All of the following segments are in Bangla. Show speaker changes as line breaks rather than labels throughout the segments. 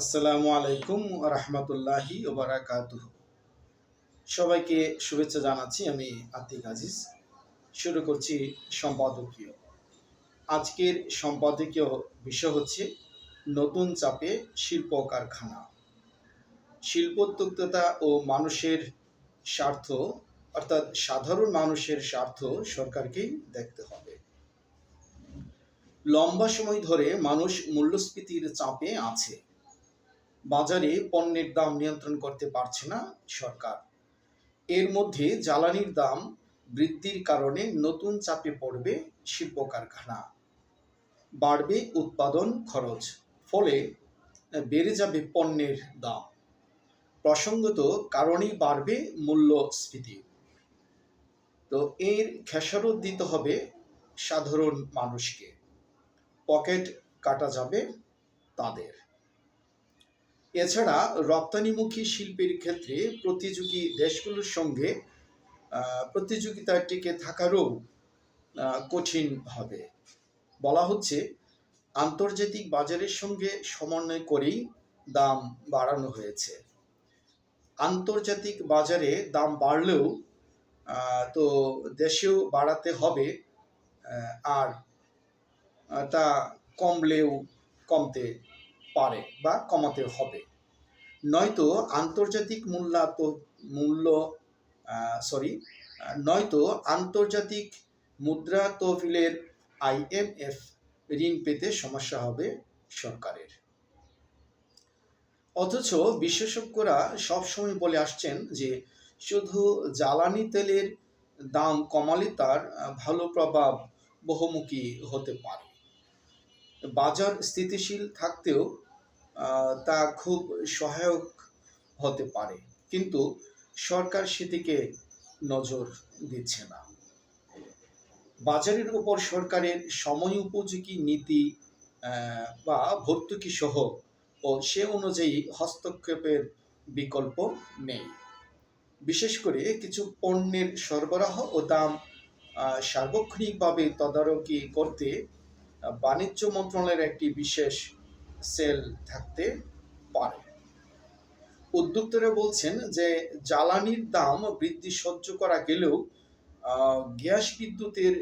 আসসালামু আলাইকুম রহমতুল্লাহি ওবরাকাতুহ সবাইকে শুভেচ্ছা জানাচ্ছি আমি আতিক আজিজ। শুরু করছি সম্পাদকীয়। আজকের সম্পাদকীয় বিষয় হচ্ছে নতুন চাপে শিল্প কারখানা শিল্পোদ্যোক্তা ও মানুষের স্বার্থ, অর্থাৎ সাধারণ মানুষের স্বার্থ সরকারকেই দেখতে হবে। লম্বা সময় ধরে মানুষ মূল্যস্ফীতির চাপে আছে। বাজারে পণ্যের দাম নিয়ন্ত্রণ করতে পারছে না সরকার। এর মধ্যে জ্বালানির দাম বৃদ্ধির কারণে নতুন চাপে পড়বে শিল্প কারখানা বাড়বে উৎপাদন খরচ, ফলে বেড়ে যাবে পণ্যের দাম। প্রসঙ্গত, কারণেই বাড়বে মূল্যস্ফীতি। তো এর খেসারত দিতে হবে সাধারণ মানুষকে। পকেট কাটা যাবে তাদের। এছাড়া রপ্তানিমুখী শিল্পের ক্ষেত্রে প্রতিযোগী দেশগুলোর সঙ্গে প্রতিযোগিতা টিকে থাকারও কঠিন হবে। বলা হচ্ছে, আন্তর্জাতিক বাজারের সঙ্গে সমন্বয় করেই দাম বাড়ানো হয়েছে। আন্তর্জাতিক বাজারে দাম বাড়লেও তো দেশেও বাড়াতে হবে আর তা কমলেও কমতে পারে বা কমাতে হবে। নয়তো আন্তর্জাতিক মূল্যাত, মূল্য সরি নয়তো আন্তর্জাতিক মুদ্রা তহবিলের আইএমএফ ঋণ পেতে সমস্যা হবে সরকারের। অথচ বিশেষজ্ঞরা সবসময় বলে আসছেন যে, শুধু জ্বালানি তেলের দাম কমালে তার ভালো প্রভাব বহুমুখী হতে পারে। বাজার স্থিতিশীল থাকতেও তা খুব সহায়ক হতে পারে। কিন্তু সরকার সেদিকে নজর দিচ্ছে না। বাজারের উপর সরকারের সময় উপযোগী নীতি বা ভর্তুকি সহ ও সে অনুযায়ী হস্তক্ষেপের বিকল্প নেই। বিশেষ করে কিছু পণ্যের সরবরাহ ও দাম সার্বক্ষণিকভাবে তদারকি করতে বাণিজ্য মন্ত্রণালয়ের একটি বিশেষ সেল থাকতে পারে। উদ্যোক্তারা বলছেন যে, জ্বালানির দাম বৃদ্ধি সহ্য করা গেলেও গ্যাস বিদ্যুতের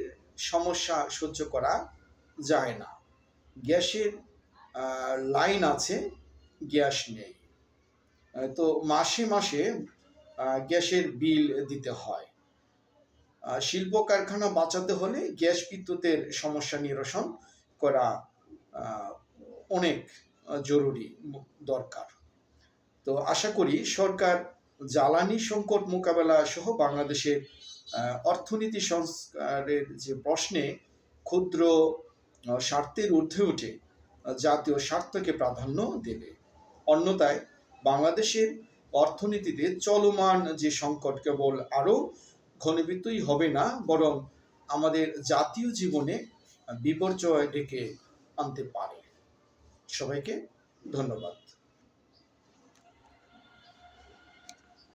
সমস্যা সহ্য করা যায় না। গ্যাসের লাইন আছে, গ্যাস নেই। তো মাসে মাসে গ্যাসের বিল দিতে হয়। শিল্প কারখানা বাঁচাতে হলে গ্যাস বিদ্যুতের সমস্যা নিরসন করা অনেক জরুরি দরকার। তো আশা করি সরকার জ্বালানি সংকট মোকাবেলা সহ বাংলাদেশের অর্থনীতি সংস্কারের যে প্রশ্নে ক্ষুদ্র স্বার্থের ঊর্ধ্বে উঠে জাতীয় স্বার্থকে প্রাধান্য দেবে। অন্যথায় বাংলাদেশের অর্থনীতিতে চলমান যে সংকট কেবল আরও ঘনীভূতই হবে না, বরং আমাদের জাতীয় জীবনে বিপর্যয় ডেকে আনতে পারে। সবাইকে ধন্যবাদ।